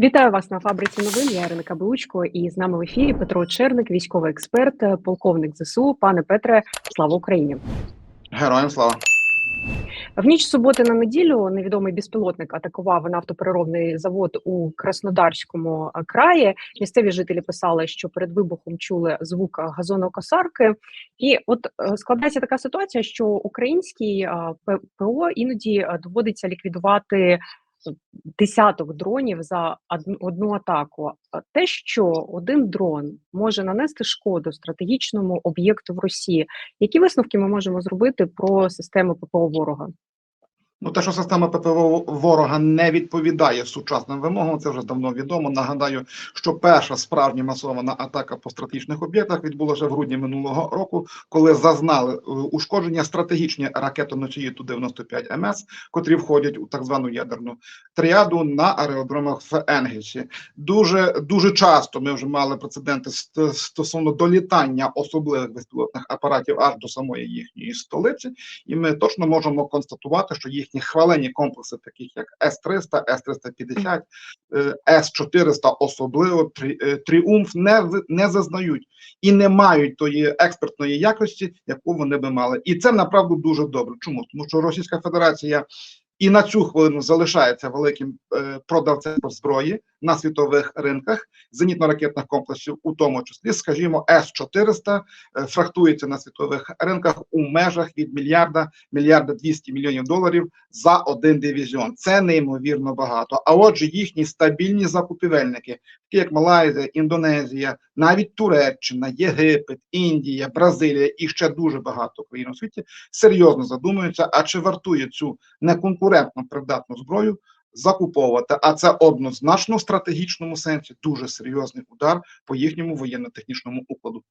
Вітаю вас на фабриці новин. Я Ірина Каблучко, і з нами в ефірі Петро Черник, військовий експерт, полковник ЗСУ. Пане Петре, слава Україні! Героям слава! В ніч суботи на неділю невідомий безпілотник атакував нафтопереробний завод у Краснодарському краї. Місцеві жителі писали, що перед вибухом чули звук газонокосарки. І от е, складається така ситуація, що український е, ПО іноді е, доводиться ліквідувати десяток дронів за одну атаку. Те, що один дрон може нанести шкоду стратегічному об'єкту в Росії, які висновки ми можемо зробити про систему ППО ворога? Ну, те, що система ППО ворога не відповідає сучасним вимогам, це вже давно відомо. Нагадаю, що перша справжня масована атака по стратегічних об'єктах відбулася в грудні минулого року, коли зазнали е, ушкодження стратегічні ракетоносії ту 95 МС, котрі входять у так звану ядерну тріаду на аеродромах в Енгельсі. Дуже дуже часто ми вже мали прецеденти стосовно долітання особливих безпілотних апаратів аж до самої їхньої столиці, і ми точно можемо констатувати, що їхні їхні хвалені комплекси, таких як С-300, С-350, С-400, особливо е, Тріумф, не не зазнають і не мають тої експертної якості, яку вони би мали. І це направду дуже добре. Чому? Тому що Російська Федерація і на цю хвилину залишається великим е, продавцем зброї на світових ринках зенітно-ракетних комплексів, у тому числі, скажімо, С-400 е, фрахтується на світових ринках у межах від мільярда мільярда 200 мільйонів доларів за один дивізіон. Це неймовірно багато. А отже, їхні стабільні закупівельники, такі як Малайзія, Індонезія, навіть Туреччина, Єгипет, Індія, Бразилія і ще дуже багато країн у світі серйозно задумуються, а чи вартує цю неконкурентно придатну зброю закуповувати. А це однозначно в стратегічному сенсі дуже серйозний удар по їхньому воєнно-технічному укладу.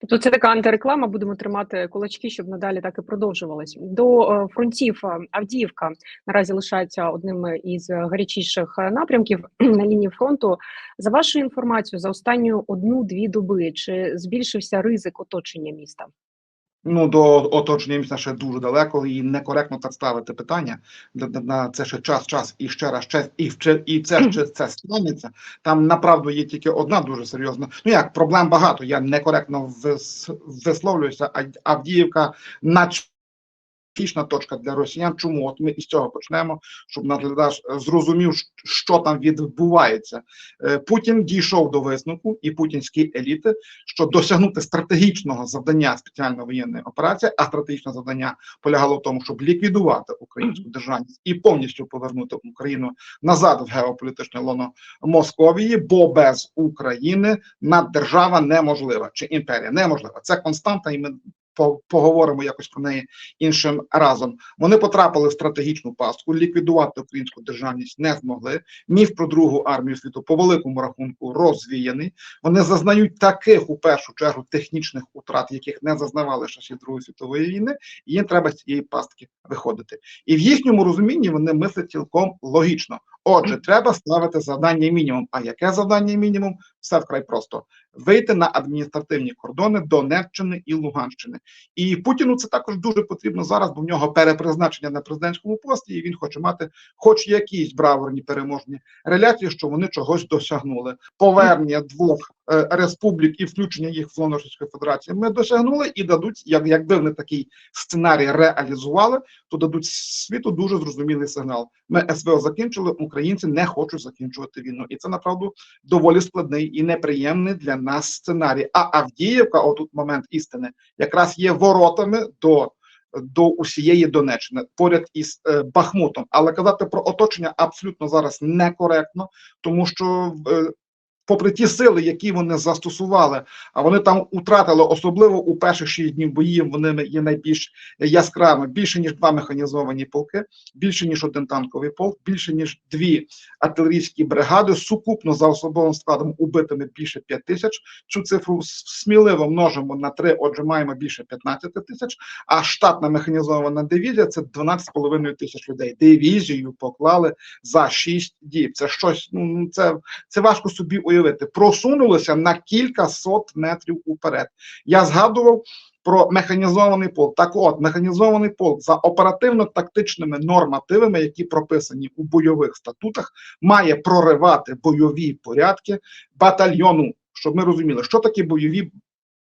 Тобто це така антиреклама. Будемо тримати кулачки, щоб надалі так і продовжувалось. До е, фронтів е, Авдіївка наразі лишається одним із гарячіших напрямків на лінії фронту. За вашою інформацією, за останню одну-дві доби чи збільшився ризик оточення міста? Ну до оточення міста ще дуже далеко і некоректно так ставити питання. На це ще час, час і ще раз час, і вче, і це ще це станеться. Там направду є тільки одна дуже серйозна. Ну як проблем багато. Я некоректно висловлююся. Авдіївка, наче критична точка для росіян. Чому от ми із цього почнемо, щоб наглядач зрозумів, що там відбувається? Е, Путін дійшов до висновку і путінські еліти, що досягнути стратегічного завдання спеціальної воєнної операції, а стратегічне завдання полягало в тому, щоб ліквідувати українську державність і повністю повернути Україну назад в геополітичне лоно Московії, бо без України наддержава неможлива чи імперія неможлива. Це константа, і ми поговоримо якось про неї іншим разом. Вони потрапили в стратегічну пастку, ліквідувати українську державність не змогли. Міф про другу армію світу по великому рахунку розвіяний. Вони зазнають таких у першу чергу технічних утрат, яких не зазнавали часів Другої світової війни, і їм треба з цієї пастки виходити. І в їхньому розумінні вони мислять цілком логічно. Отже, треба ставити завдання мінімум. А яке завдання мінімум? Все вкрай просто вийти на адміністративні кордони Донеччини і Луганщини. І Путіну це також дуже потрібно зараз, бо в нього перепризначення на президентському пості, і він хоче мати, хоч якісь браворні переможні реляції, що вони чогось досягнули. Повернення двох республік і включення їх в зону Російської Федерації ми досягнули і дадуть, як якби вони такий сценарій реалізували, то дадуть світу дуже зрозумілий сигнал. Ми СВО закінчили, українці не хочуть закінчувати війну, і це направду доволі складний і неприємний для нас сценарій. А Авдіївка, отут момент істини, якраз є воротами до до усієї Донеччини поряд із е, Бахмутом. Але казати про оточення абсолютно зараз некоректно, тому що е, попри ті сили, які вони застосували, а вони там утратили, особливо у перших шість днів боїв. Вони є найбільш яскравими, більше ніж два механізовані полки, більше ніж один танковий полк, більше ніж дві артилерійські бригади. Сукупно за особовим складом убитими більше п'ять тисяч. Цю цифру сміливо множимо на три. Отже, маємо більше 15 тисяч. А штатна механізована дивізія це 12,5 тисяч людей. Дивізію поклали за 6 діб. Це щось. Ну це, це важко собі уявити уявити, просунулися на кілька сот метрів уперед. Я згадував про механізований полк. Так от, механізований полк за оперативно-тактичними нормативами, які прописані у бойових статутах, має проривати бойові порядки батальйону. Щоб ми розуміли, що такі бойові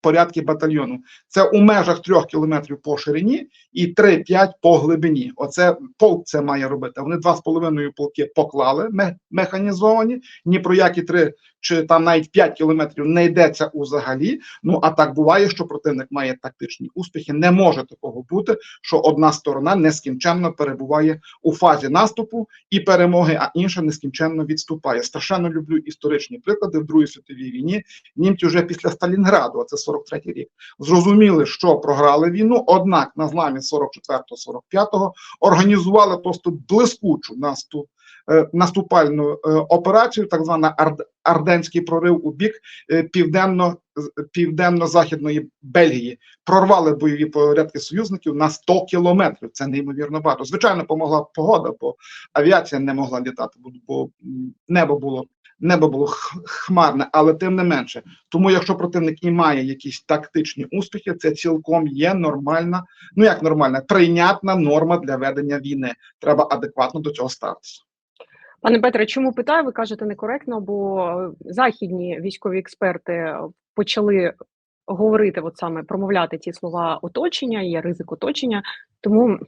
порядки батальйону. Це у межах трьох кілометрів по ширині і 3-5 по глибині. Оце полк це має робити. Вони два з половиною полки поклали механізовані. Ні про які три чи там навіть 5 кілометрів не йдеться взагалі. Ну а так буває, що противник має тактичні успіхи. Не може такого бути, що одна сторона нескінченно перебуває у фазі наступу і перемоги, а інша нескінченно відступає. Страшенно люблю історичні приклади в Другій світовій війні. Німці вже після Сталінграду, а це 43-й рік, зрозуміли, що програли війну. Однак на зламі 44-45-го організували просто блискучу наступ. е, Наступальну е, операцію, так звана Ард- Арденський прорив у бік е, південно південно-західної Бельгії, прорвали бойові порядки союзників на 100 кілометрів. Це неймовірно багато. Звичайно, помогла погода, бо авіація не могла літати, бо небо було небо було хмарне, але тим не менше. Тому, якщо противник і має якісь тактичні успіхи, це цілком є нормальна, ну як нормальна, прийнятна норма для ведення війни. Треба адекватно до цього ставитися. Пане Петре, чому питаю? Ви кажете некоректно, бо е, західні військові експерти е, почали говорити, от саме промовляти ті слова оточення, є ризик оточення, тому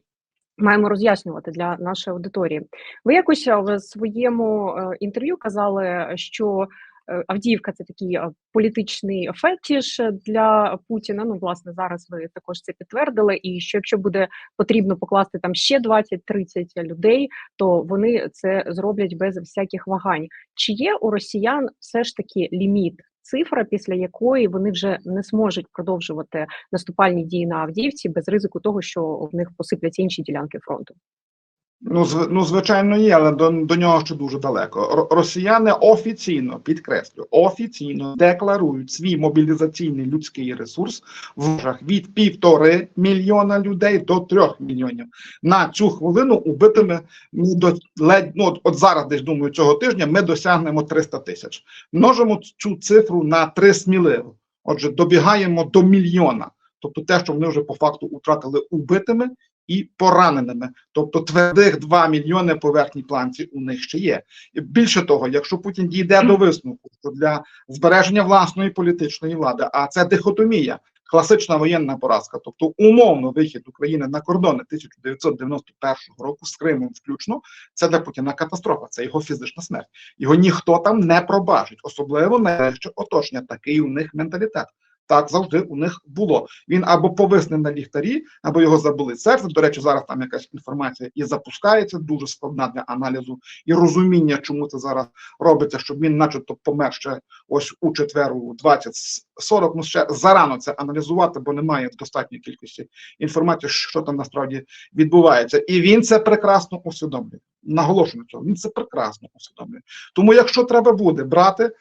маємо роз'яснювати для нашої аудиторії. Ви якось е, в своєму е, інтерв'ю казали, що е, Авдіївка це такий політичний фетіш для Путіна. Ну, власне, зараз ви також це підтвердили. І що якщо буде потрібно покласти там ще 20-30 людей, то вони це зроблять без всяких вагань. Чи є у росіян все ж таки ліміт? Цифра, після якої вони вже не зможуть продовжувати наступальні дії на Авдіївці без ризику того, що в них посипляться інші ділянки фронту. Ну, зв, ну, звичайно, є, але до, до нього ще дуже далеко. Росіяни офіційно підкреслю, офіційно декларують свій мобілізаційний людський ресурс в межах від півтори мільйона людей до трьох мільйонів. На цю хвилину убитими ми до ледь ну от зараз, десь думаю, цього тижня ми досягнемо 300 тисяч. Множимо цю цифру на три сміливо. Отже, добігаємо до мільйона. Тобто те, що вони вже по факту втратили убитими і пораненими. Тобто твердих 2 мільйони по верхній планці у них ще є. І більше того, якщо Путін дійде до висновку, що для збереження власної політичної влади, а це дихотомія, класична воєнна поразка, тобто умовно вихід України на кордони 1991 року з Кримом включно, це для Путіна катастрофа, це його фізична смерть. Його ніхто там не пробачить, особливо найближче оточення. Такий у них менталітет. Так завжди у них було. Він або повисне на ліхтарі, або його заболить серце. До речі, зараз там якась інформація і запускається, дуже складна для аналізу і розуміння, чому це зараз робиться, щоб він, начебто, помер ще ось у четвергу 20-40. Ну ще зарано це аналізувати, бо немає достатньої кількості інформації, що там насправді відбувається. І він це прекрасно усвідомлює. Наголошую на цьому. Він це прекрасно усвідомлює. Тому, якщо треба буде брати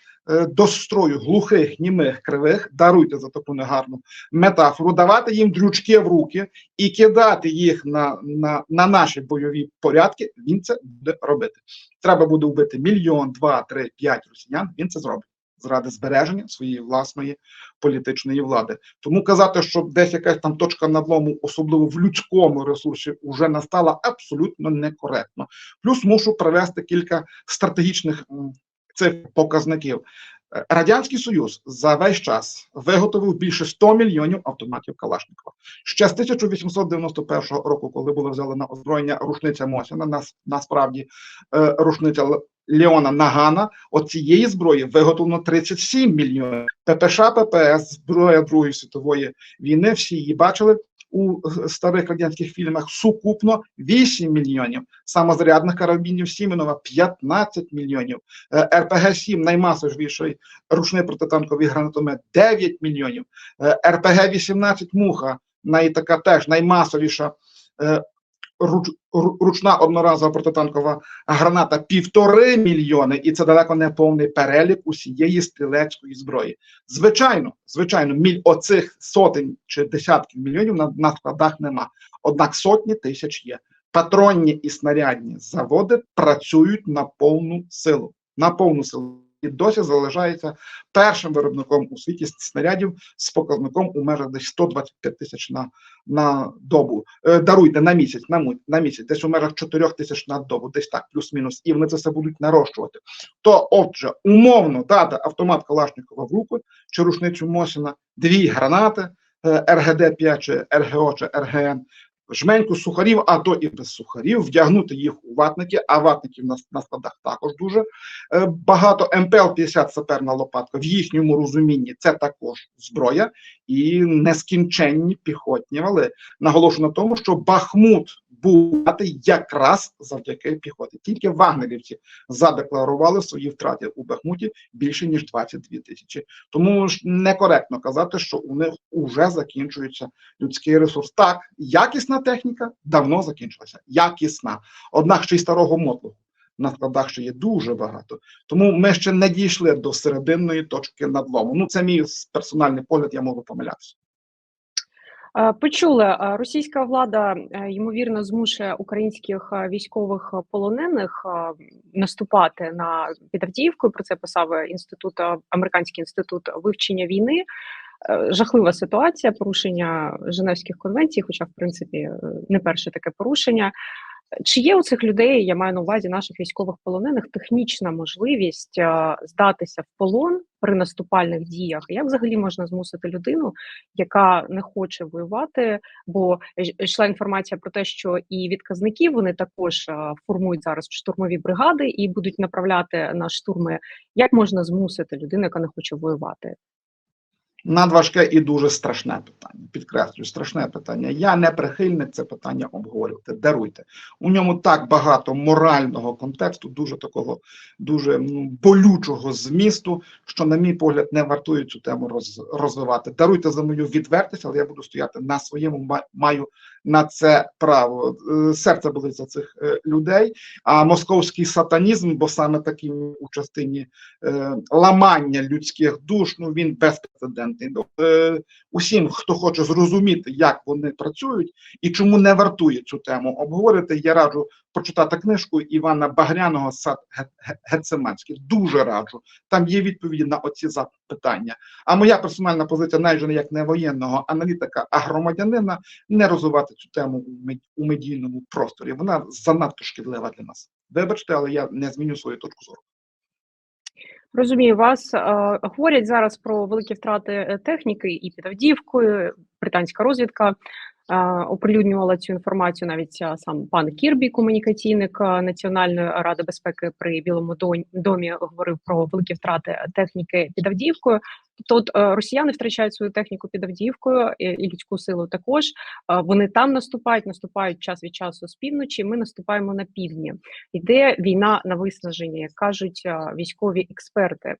до строю глухих, німих, кривих, даруйте за таку негарну метафору, давати їм дрючки в руки і кидати їх на, на, на наші бойові порядки, він це буде робити. Треба буде вбити мільйон, два, три, п'ять росіян. Він це зробить заради збереження своєї власної політичної влади. Тому казати, що десь якась там точка надлому, особливо в людському ресурсі, вже настала абсолютно некоректно. Плюс мушу привести кілька стратегічних цифр показників. Е, Радянський Союз за весь час виготовив більше 100 мільйонів автоматів Калашникова. Ще з 1891 року, коли була взяла на озброєння рушниця Мосіна, нас насправді е, рушниця Леона Нагана, от цієї зброї виготовлено 37 мільйонів. ППШ, ППС, зброя Другої світової війни, всі її бачили у старих радянських фільмах сукупно 8 мільйонів. Самозарядних карабінів Сіменова 15 мільйонів. Е, РПГ-7 наймасовіший ручний протитанковий гранатомет 9 мільйонів. Е, РПГ-18 Муха, най, така теж наймасовіша е, руч, ручна одноразова протитанкова граната півтори мільйони, і це далеко не повний перелік усієї стрілецької зброї. Звичайно, звичайно, міль оцих сотень чи десятків мільйонів на, на складах нема. Однак сотні тисяч є. Патронні і снарядні заводи працюють на повну силу. На повну силу. І досі залишається першим виробником у світі снарядів з показником у межах десь 125 тисяч на, на добу. Е, даруйте на місяць, на, на місяць, десь у межах 4 тисяч на добу, десь так, плюс-мінус, і вони це все будуть нарощувати. То, отже, умовно дати автомат Калашникова в руку чи рушницю Мосіна, дві гранати е, РГД-5 чи РГО чи РГН, жменьку сухарів, а то і без сухарів, вдягнути їх у ватники, а ватників на, на складах також дуже е, багато. МПЛ-50 саперна лопатка в їхньому розумінні це також зброя і нескінченні піхотні вали. Наголошу на тому, що Бахмут був датий якраз завдяки піхоті. Тільки вагнерівці задекларували свої втрати у Бахмуті більше ніж 22 тисячі. Тому ж некоректно казати, що у них уже закінчується людський ресурс. Так, якісна техніка давно закінчилася. Якісна, однак ще й старого мотлуху. На складах ще є дуже багато, тому ми ще не дійшли до серединної точки надлому. Ну це мій персональний погляд, я можу помилятися. Почули, російська влада е, ймовірно змушує українських е, військових полонених е, наступати на під Авдіївкою. Про це писав інститут американський інститут вивчення війни. Жахлива ситуація, порушення Женевських конвенцій, хоча в принципі не перше таке порушення. Чи є у цих людей, я маю на увазі наших військових полонених, технічна можливість е, здатися в полон при наступальних діях? Як взагалі можна змусити людину, яка не хоче воювати? Бо йшла інформація про те, що і відказники вони також е, формують зараз штурмові бригади і будуть направляти на штурми. Як можна змусити людину, яка не хоче воювати? Надважке і дуже страшне питання. Підкреслюю, страшне питання. Я не прихильник це питання обговорювати. Даруйте. У ньому так багато морального контексту, дуже такого дуже ну, болючого змісту, що, на мій погляд, не вартує цю тему роз, розвивати. Даруйте за мою відвертість, але я буду стояти на своєму, маю на це право. Е, Серце болить за цих е, людей. А московський сатанізм, бо саме таким у частині е, ламання людських душ, ну він безпрецедентний. Усім, хто хоче зрозуміти, як вони працюють і чому не вартує цю тему обговорити, я раджу прочитати книжку Івана Багряного Сад Ге- Ге- Гецеманський. Дуже раджу. Там є відповіді на оці запитання. А моя персональна позиція, навіть як не воєнного аналітика, а громадянина, не розвивати цю тему у мед- у медійному просторі. Вона занадто шкідлива для нас. Вибачте, але я не зміню свою точку зору. Розумію вас. Говорять зараз про великі втрати е, техніки і під Авдіївкою. Британська розвідка оприлюднювала цю інформацію. Навіть сам пан Кірбі, комунікаційник Національної ради безпеки при Білому домі, говорив про великі втрати техніки під Авдіївкою. Тобто, е, росіяни втрачають свою техніку під Авдіївкою і, людську силу також. Вони там наступають, наступають час від часу з півночі. Ми наступаємо на півдні. Йде війна на виснаження, як кажуть військові експерти.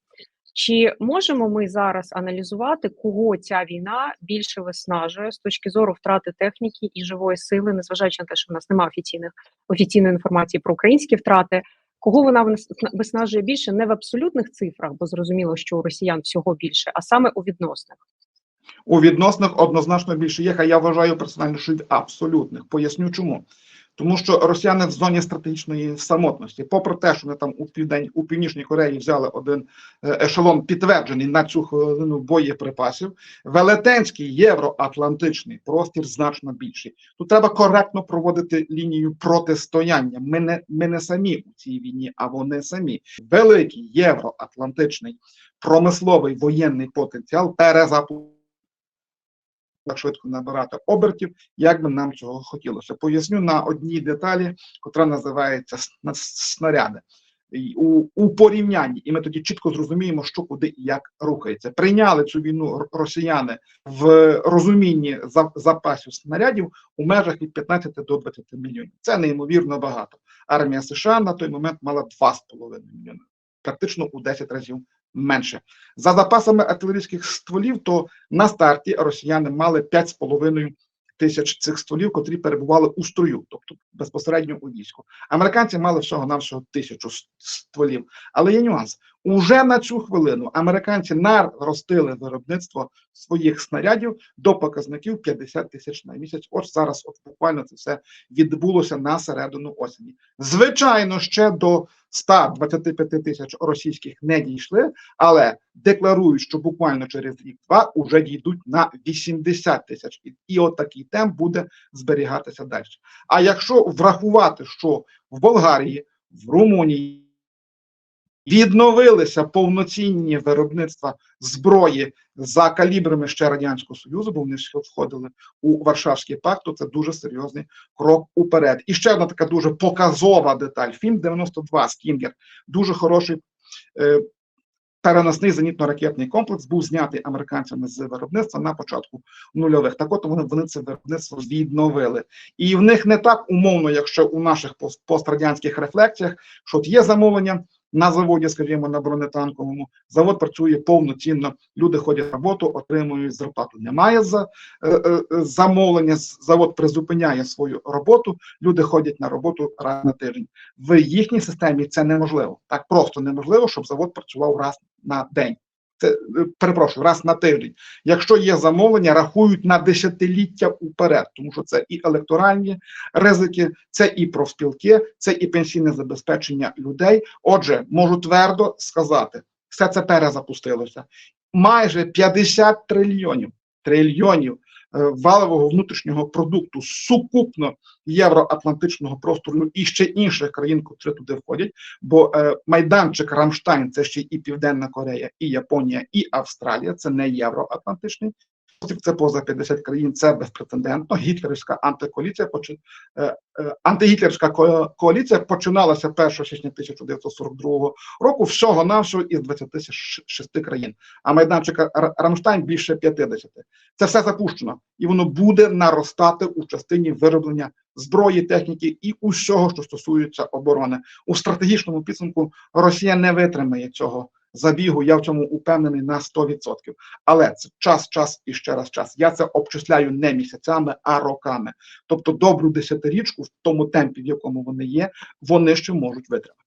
Чи можемо ми зараз аналізувати, кого ця війна більше виснажує з точки зору втрати техніки і живої сили, незважаючи на те, що в нас немає офіційних офіційної інформації про українські втрати? Кого вона вис- виснажує більше не в абсолютних цифрах, бо зрозуміло, що у росіян всього більше, а саме у відносних? У відносних однозначно більше є, а я вважаю персонально, що й в абсолютних. Поясню чому. Тому що росіяни в зоні стратегічної самотності, попри те, що вони там у південь у північній Кореї взяли один е, ешелон підтверджений на цю хвилину боєприпасів, велетенський євроатлантичний простір значно більший. Тут треба коректно проводити лінію протистояння. Ми не ми не самі у цій війні, а вони самі. Великий євроатлантичний промисловий воєнний потенціал перезапустити так швидко набирати обертів, як би нам цього хотілося. Поясню на одній деталі, котра називається снаряди. У, у порівнянні, і ми тоді чітко зрозуміємо, що куди і як рухається. Прийняли цю війну росіяни в розумінні запасів снарядів у межах від 15 до 20 мільйонів. Це неймовірно багато. Армія США на той момент мала 2,5 мільйони, практично у 10 разів менше. За запасами артилерійських стволів, то на старті росіяни мали 5,5 тисяч цих стволів, котрі перебували у строю, тобто безпосередньо у війську. Американці мали всього навсього тисячу стволів. Але є нюанс. Уже на цю хвилину американці наростили виробництво своїх снарядів до показників 50 тисяч на місяць. От зараз, от буквально це все відбулося на середину осені. Звичайно, ще до 125 тисяч російських не дійшли, але декларують, що буквально через рік-два вже дійдуть на 80 тисяч, і от такий темп буде зберігатися далі. А якщо врахувати, що в Болгарії, в Румунії відновилися повноцінні виробництва зброї за калібрами ще радянського союзу, бо вони ще входили у Варшавський пакт, то це дуже серйозний крок уперед. І ще одна така дуже показова деталь. Фільм 92 Скінгер, дуже хороший. Е, Переносний зенітно-ракетний комплекс був знятий американцями з виробництва на початку нульових. Так от вони, вони це виробництво відновили. І в них не так умовно, якщо у наших пост- пострадянських рефлексіях, що от є замовлення на заводі, скажімо, на бронетанковому, завод працює повноцінно, люди ходять на роботу, отримують зарплату. Немає за, е, е, замовлення, завод призупиняє свою роботу, люди ходять на роботу раз на тиждень. В їхній системі це неможливо. Так просто неможливо, щоб завод працював раз на день. Це е, перепрошую, раз на тиждень. Якщо є замовлення, рахують на десятиліття уперед, тому що це і електоральні ризики, це і профспілки, це і пенсійне забезпечення людей. Отже, можу твердо сказати, все це перезапустилося. Майже 50 трильйонів трильйонів валового внутрішнього продукту сукупно євроатлантичного простору і ще інших країн, котрі туди входять. Бо е, майданчик Рамштайн це ще і Південна Корея, і Японія, і Австралія. Це не євроатлантичний. Це поза 50 країн, це безпрецедентно. Гітлерівська антикоаліція е, е, антигітлерівська коаліція починалася 1 січня 1942 року всього навсього із 26 країн. А майданчик Рамштайн більше 50. Це все запущено, і воно буде наростати у частині вироблення зброї, техніки і усього, що стосується оборони. У стратегічному підсумку Росія не витримає цього забігу. Я в цьому упевнений на 100%. Але це час, час і ще раз час. Я це обчисляю не місяцями, а роками. Тобто добру десятирічку в тому темпі, в якому вони є, вони ще можуть витримати.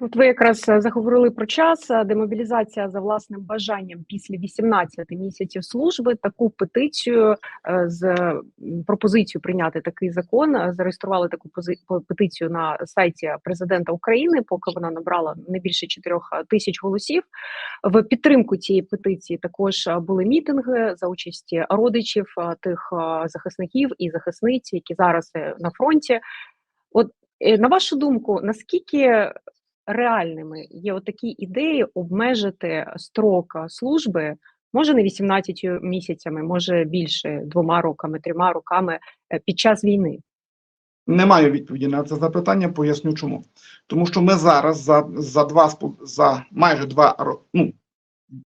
От ви якраз е, заговорили про час. е, Демобілізація за власним бажанням після 18 місяців служби. Таку петицію е, з пропозицією прийняти такий закон. Зареєстрували таку петицію на сайті президента України. Поки вона набрала не більше 4 тисяч голосів. В підтримку цієї петиції також були мітинги за участі родичів тих захисників і захисниць, які зараз на фронті. От на вашу думку, наскільки реальними є отакі ідеї обмежити строк е, служби, може не 18 місяцями, може більше двома роками, трьома роками е, під час війни? Не маю відповіді на це запитання, поясню чому. Тому що ми зараз за, за два за майже два ну,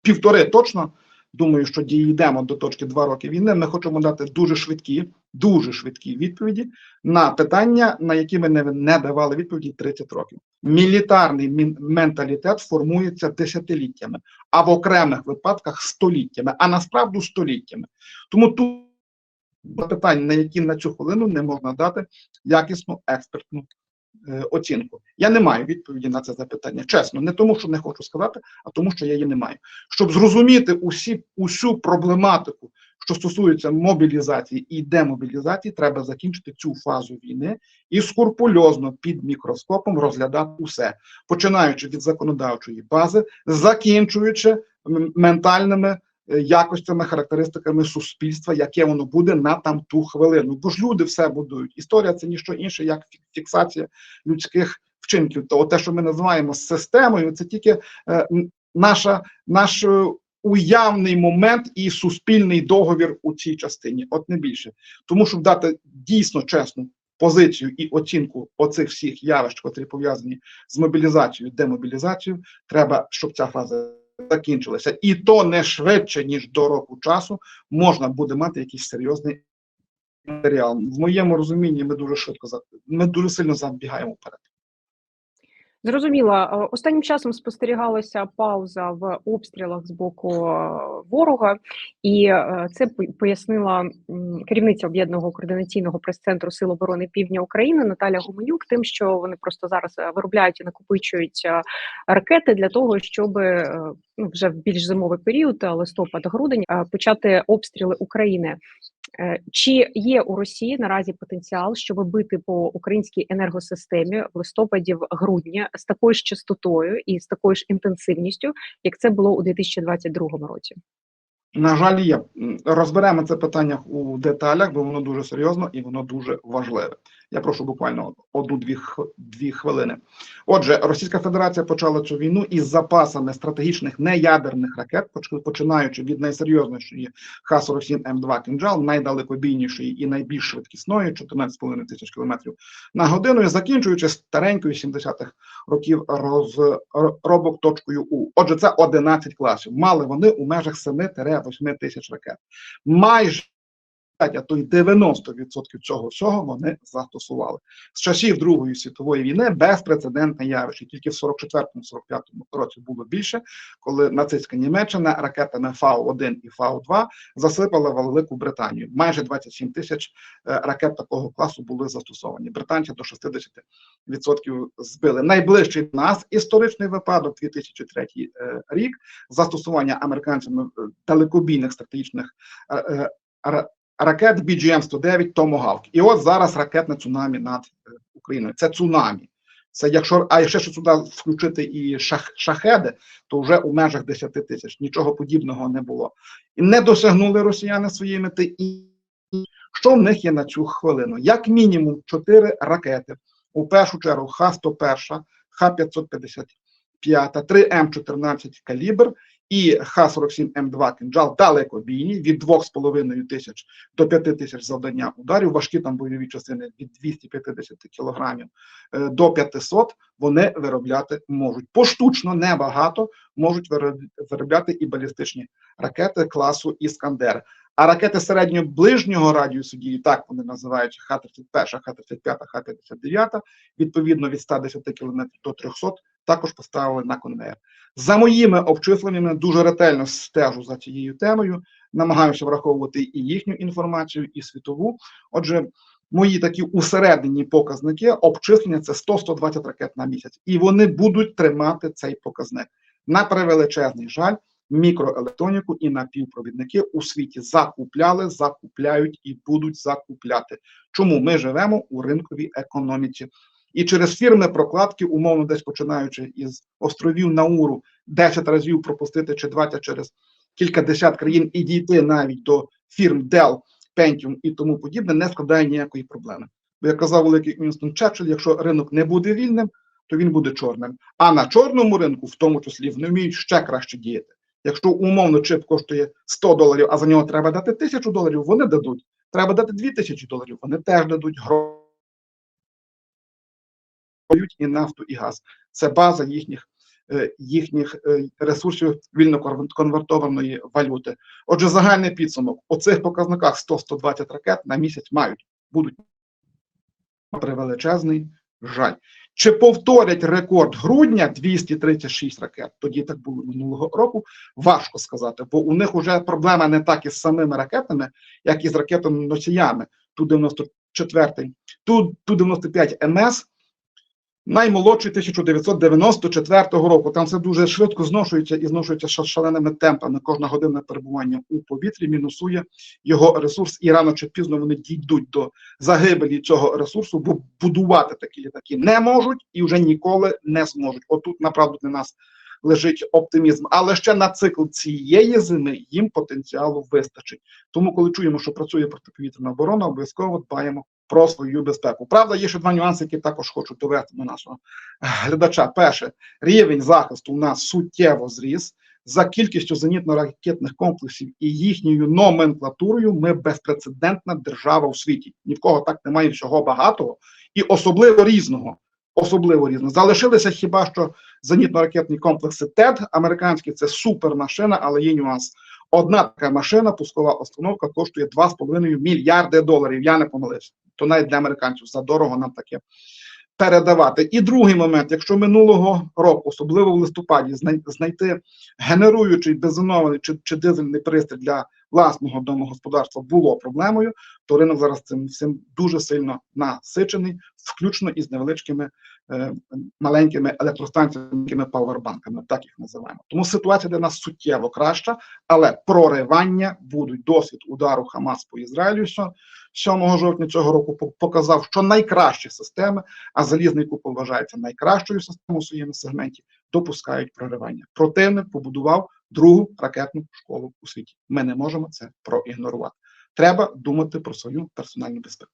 півтори точно. Думаю, що дійдемо до точки два роки війни. Ми хочемо дати дуже швидкі, дуже швидкі відповіді на питання, на які ми не, не давали відповіді 30 років. Мілітарний менталітет формується десятиліттями, а в окремих випадках століттями, а насправді століттями. Тому тут питань, на які на цю хвилину не можна дати якісну експертну оцінку. Я не маю відповіді на це запитання. Чесно, не тому, що не хочу сказати, а тому, що я її не маю. Щоб зрозуміти усі, усю проблематику, що стосується мобілізації і демобілізації, треба закінчити цю фазу війни і скрупульозно під мікроскопом розглядати усе, починаючи від законодавчої бази, закінчуючи ментальними е, якостями, характеристиками суспільства, яке воно буде на там ту хвилину. Бо ж люди все будують. Історія це ніщо інше, як фіксація людських вчинків. То те, що ми називаємо системою, це тільки е, наша наш е, уявний момент і суспільний договір у цій частині. От не більше. Тому щоб дати дійсно чесну позицію і оцінку оцих всіх явищ, котрі пов'язані з мобілізацією, демобілізацією, треба, щоб ця фаза закінчилася, і то не швидше ніж до року часу можна буде мати якийсь серйозний матеріал. В моєму розумінні ми дуже швидко ми дуже сильно забігаємо вперед. Зрозуміло, Е, останнім часом спостерігалася пауза в обстрілах з боку е, ворога, і е, це пояснила керівниця об'єднаного координаційного прес-центру Сил оборони Півдня України Наталя Гуменюк, тим, що вони просто зараз виробляють і накопичують ракети для того, щоб ну, вже в більш зимовий період, листопад-грудень, почати обстріли України. Е, Чи є у Росії наразі потенціал, щоб бити по українській енергосистемі в листопаді в грудні з такою ж частотою і з такою ж інтенсивністю, як це було у 2022 році? На жаль, є розберемо це питання у деталях, бо воно дуже серйозно і воно дуже важливе. Я прошу буквально одну-дві дві хвилини. Отже, Російська Федерація почала цю війну із запасами стратегічних неядерних ракет, поч- починаючи від найсерйознішої Х-47 М2 «Кинджал», найдалекобійнішої і найбільш швидкісної 14,5 тисяч кілометрів на годину, і закінчуючи старенькою 70-х років розробок точкою У. Отже, це 11 класів. Мали вони у межах 7-8 тисяч ракет. Майже а то й 90% цього всього вони застосували з часів Другої світової війни безпрецедентне явище. Тільки в 44-45 році було більше, коли нацистська Німеччина ракетами Фау-1 і Фау-2 засипала Велику Британію. Майже 27 тисяч е, ракет такого класу були застосовані. Британці до 60% збили. Найближчий до нас історичний випадок 2003 е, рік застосування американцями е, далекобійних стратегічних ра- ракет BGM-109 Tomahawk. І от зараз ракетне цунамі над е, Україною. Це цунамі. Це якщо, а якщо ще сюди включити і шах, шахеди, то вже у межах 10 тисяч. Нічого подібного не було. І не досягнули росіяни своєї мети. І що в них є на цю хвилину? Як мінімум 4 ракети. У першу чергу Х-101, Х-555, 3 М14 калібр і Х-47М2 «Кинджал» далекобійні від 2,5 тисяч до 5 тисяч завдання ударів, важкі там бойові частини від 250 кілограмів е, до 500 вони виробляти можуть. Поштучно небагато можуть вироб- виробляти і балістичні ракети класу «Іскандер». А ракети середньо ближнього радіусу дії, так вони називають Х-31, Х-35, Х-59, відповідно від 110 км до 300, також поставили на конвейер. За моїми обчисленнями дуже ретельно стежу за цією темою, намагаюся враховувати і їхню інформацію, і світову. Отже, мої такі усередині показники обчислення це 100-120 ракет на місяць, і вони будуть тримати цей показник. На превеличезний жаль, мікроелектроніку і напівпровідники у світі закупляли, закупляють і будуть закупляти. Чому ми живемо у ринковій економіці? І через фірми прокладки, умовно, десь починаючи із островів Науру, 10 разів пропустити чи 20 через кілька десят країн і дійти навіть до фірм Dell, Pentium і тому подібне, не складає ніякої проблеми. Бо як казав великий Вінстон Черчилль, якщо ринок не буде вільним, то він буде чорним. А на чорному ринку, в тому числі, вони вміють ще краще діяти. Якщо умовно чип коштує 100 доларів, а за нього треба дати 1000 доларів, вони дадуть. Треба дати 2000 доларів, вони теж дадуть гроші і нафту, і газ. Це база їхніх, е, їхніх е, ресурсів вільно конвер- конвертованої валюти. Отже, загальний підсумок у цих показниках 100-120 ракет на місяць мають будуть превеличезний жаль. Чи повторять рекорд грудня 236 ракет? Тоді так було минулого року. Важко сказати, бо у них вже проблема не так із самими ракетами, як і з ракетами носіями. Ту 94, ту, ту 95 МС. Наймолодший 1994 року. Там все дуже швидко зношується і зношується ша- шаленими темпами. Кожна година перебування у повітрі мінусує його ресурс, і рано чи пізно вони дійдуть до загибелі цього ресурсу, бо будувати такі літаки не можуть і вже ніколи не зможуть. Отут направду для нас лежить оптимізм. Але ще на цикл цієї зими їм потенціалу вистачить. Тому, коли чуємо, що працює протиповітряна оборона, обов'язково дбаємо про свою безпеку. Правда, є ще два нюанси, які також хочу довести до нашого глядача. Перше, рівень захисту у нас суттєво зріс. За кількістю зенітно-ракетних комплексів і їхньою номенклатурою ми безпрецедентна держава у світі. Ні в кого так немає всього багатого і особливо різного. Особливо різного. Залишилися хіба що зенітно-ракетні комплекси ТЕД американські це супермашина, але є нюанс. Одна така машина, пускова установка, коштує 2,5 мільярди доларів. Я не помилився. То навіть для американців задорого нам таке передавати. І другий момент, якщо минулого року, особливо в листопаді, знай- знайти генеруючий бензинований чи, чи дизельний пристрій для власного домогосподарства було проблемою, то ринок зараз цим всім дуже сильно насичений, включно із невеличкими маленькими електростанціями, павербанками, так їх називаємо. Тому ситуація для нас суттєво краща, але проривання будуть досвід удару Хамас по Ізраїлю 7 жовтня цього року показав, що найкращі системи, а залізний купол вважається найкращою системою у своєму сегменті, допускають проривання. Противник побудував другу ракетну школу у світі. Ми не можемо це проігнорувати. Треба думати про свою персональну безпеку.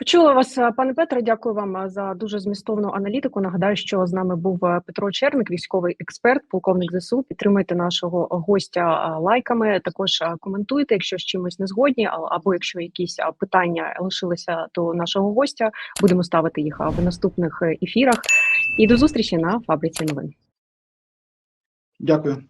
Почула вас, е, пане Петре. Дякую вам е, за дуже змістовну аналітику. Нагадаю, що з нами був е, Петро Черник, військовий експерт, полковник ЗСУ. Підтримуйте нашого гостя лайками. Також коментуйте, якщо з чимось не згодні, або якщо якісь питання лишилися до нашого гостя, будемо ставити їх в наступних ефірах. І до зустрічі на фабриці новин. Дякую.